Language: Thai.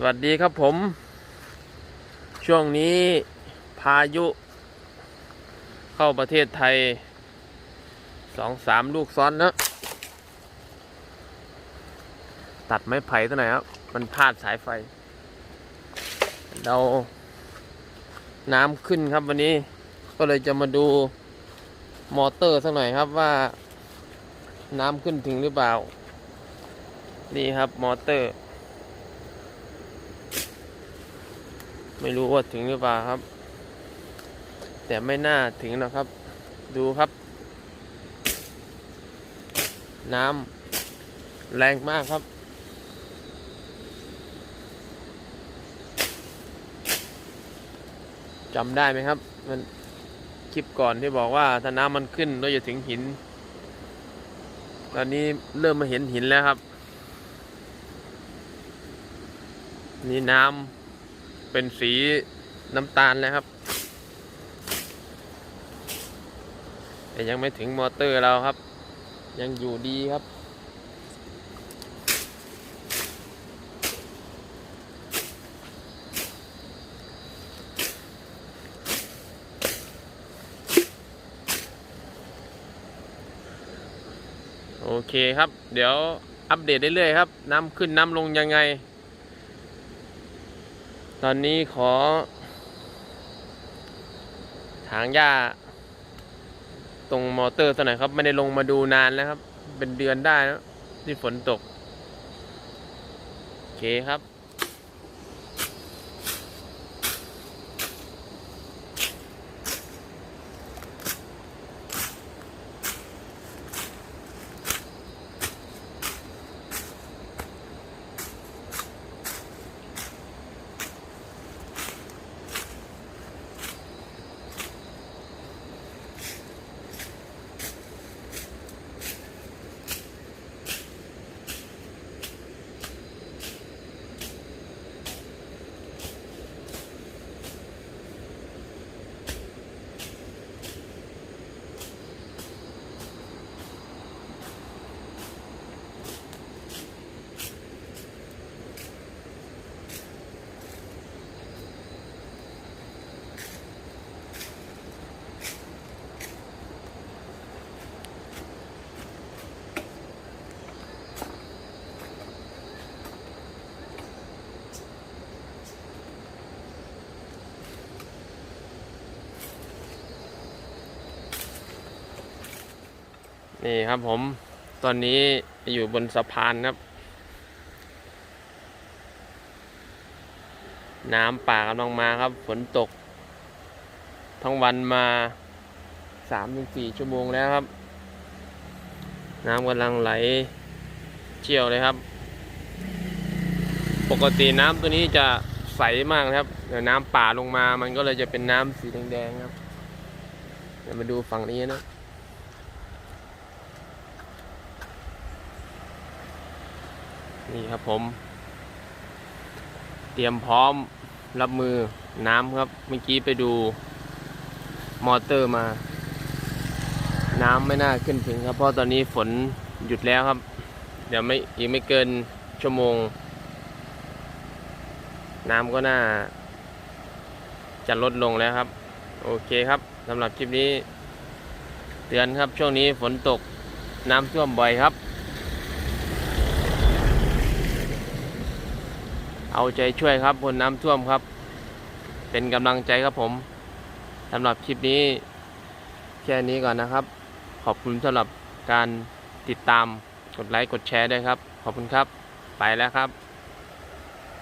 สวัสดีครับผม ช่วงนี้พายุ เข้าประเทศไทยสองสามลูกซ้อนนะตัดไม้ไผ่ตัวไหนครับ มันพาดสายไฟ เราน้ำขึ้นครับวันนี้ ก็เลยจะมาดูมอเตอร์สักหน่อยครับว่าน้ำขึ้นถึงหรือเปล่า นี่ครับมอเตอร์ ไม่รู้ว่าถึงหรือเปล่าครับ แต่ไม่น่าถึงนะครับ ดูครับ น้ำแรงมากครับ จำได้ไหมครับ มันคลิปก่อนที่บอกว่าถ้าน้ำมันขึ้นเราจะถึงหิน ตอนนี้เริ่มมาเห็นหินแล้วครับ นี่น้ำ เป็นสีน้ำตาลแล้วครับ แต่ยังไม่ถึงมอเตอร์เราครับ ยังอยู่ดีครับโอเคครับ เดี๋ยวอัปเดตเรื่อยๆครับ น้ำขึ้นน้ำลงยังไง ตอนนี้ขอ ถางหญ้า ตรงมอเตอร์ตัวไหนอยครับ ไม่ได้ลงมาดูนานแล้วครับ เป็นเดือนได้แล้วที่ฝนตก โอเคครับ นี่ครับผมตอนนี้อยู่บนสะพานครับ น้ำป่ากำลังมาครับ ฝนตก ทั้งวันมาสามถึงสี่ชั่วโมงแล้วครับ น้ำกำลังไหลเชี่ยวเลยครับ ปกติน้ำตัวนี้จะใสมากนะครับเดี๋ยวน้ำป่าลงมามันก็เลยจะเป็นน้ำสีแดงๆครับเดี๋ยวมาดูฝั่งนี้นะ นี่ครับผม เตรียมพร้อมรับมือน้ำครับ เมื่อกี้ไปดูมอเตอร์มา น้ำไม่น่าขึ้นถึงครับ เพราะตอนนี้ฝนหยุดแล้วครับ เดี๋ยวไม่อีกไม่เกินชั่วโมง น้ำก็น่า จะลดลงแล้วครับ โอเคครับสำหรับคลิปนี้ เตือนครับช่วงนี้ฝนตกน้ำท่วมบ่อยครับ เอาใจช่วยครับคนน้ำท่วมครับ เป็นกำลังใจครับผมสำหรับคลิปนี้แค่นี้ก่อนนะครับ ขอบคุณสำหรับการติดตามกดไลค์กดแชร์ด้วยครับ ขอบคุณครับ ไปแล้วครับ